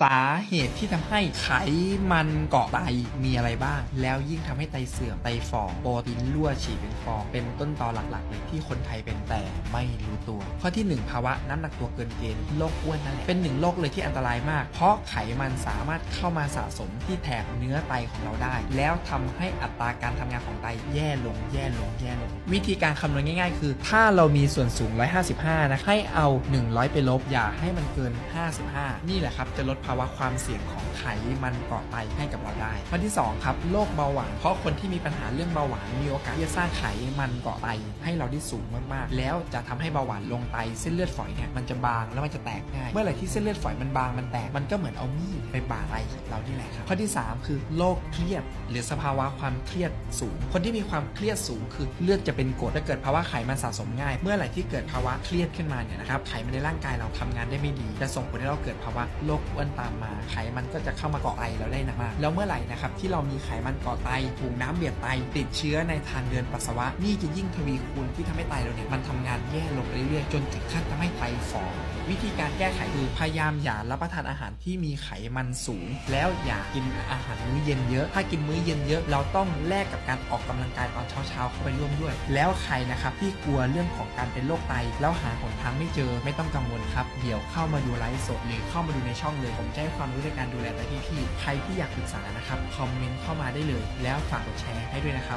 สาเหตุที่ทำให้ไขมันเกาะไตมีอะไรบ้าง แล้วยิ่งทำให้ไตเสื่อมไตฝ่อโปรตีนรั่วฉี่เป็นฟอง เป็นต้นตอหลักๆเลยที่คนไทยเป็นแต่ไม่รู้ตัว ข้อที่ 1 ภาวะน้ำหนักตัวเกินเกณฑ์โรคอ้วนนั่นแหละเป็นหนึ่งโรคเลยที่อันตรายมาก เพราะไขมันสามารถเข้ามาสะสมที่แถบเนื้อไตของเราได้ แล้วทำให้อัตราการทำงานของไตแย่ลงแย่ลงแย่ลง วิธีการคำนวณง่าย ๆ คือ ถ้าเรามีส่วนสูง 155 นะให้เอา 100 ไปลบอย่าให้มันเกิน 55 นี่แหละครับจะลดภาวะความเสี่ยงของไขมันเกาะไตให้กับเราได้ข้อที่ 2 ครับโรคเบาหวานเพราะคนที่มีปัญหาเรื่องเบาหวานมีโอกาสที่จะสร้างไขมันเกาะไตให้เราได้สูงมากๆ แล้วจะทำให้เบาหวานลงไตเส้นเลือดฝอยเนี่ยมันจะบางแล้วมันจะแตกง่ายเมื่อไหร่ที่เส้นเลือดฝอยมันบางมันแตกมันก็เหมือนเอามีดไปบาดไตเรานี่แหละครับข้อที่ 3 คือโรคเครียด หรือสภาวะความเครียดสูง คนที่มีความเครียดสูงคือเลือดจะเป็นกรดถ้าเกิดภาวะไขมันสะสมง่าย เมื่อไหร่ที่เกิดภาวะเครียดขึ้นมาเนี่ยนะครับไขมันในร่างกายเราทำงานได้ไม่ดีจะส่งผลให้เราเกิดภาวะโรคอ้วนตามมาไขมันก็จะเข้ามาเกาะไตเราได้หนักมากแล้วเมื่อไหร่นะครับที่เรามีไขมันเกาะไตถุงน้ำเบียดไตติดเชื้อในทางเดินปัสสาวะนี่จะยิ่งทวีคูณที่ทำให้ไตเราเนี่ยมันทำงานแย่ลงเรื่อยๆจนถึงขั้นทำให้ไตฝ่อวิธีการแก้ไขคือพยายามอย่ารับประทานอาหารที่มีไขมันสูง แล้วอย่ากินอาหารมื้อเย็นเยอะ ถ้ากินมื้อเย็นเยอะ เราต้องแลกกับการออกกำลังกายตอนเช้าๆเข้าไปร่วมด้วย แล้วใครนะครับที่กลัวเรื่องของการเป็นโรคไต แล้วหาหนทางไม่เจอไม่ต้องกังวลครับ เดี๋ยวเข้ามาดูไลฟ์สดหรือเข้ามาดูในช่องเลยผมนให้ความรู้ในการดูแลไตพี่ๆใครที่อยากปรึกษานะครับคอมเมนต์เข้ามาได้เลย แล้วฝากกดแชร์ให้ด้วยนะครับ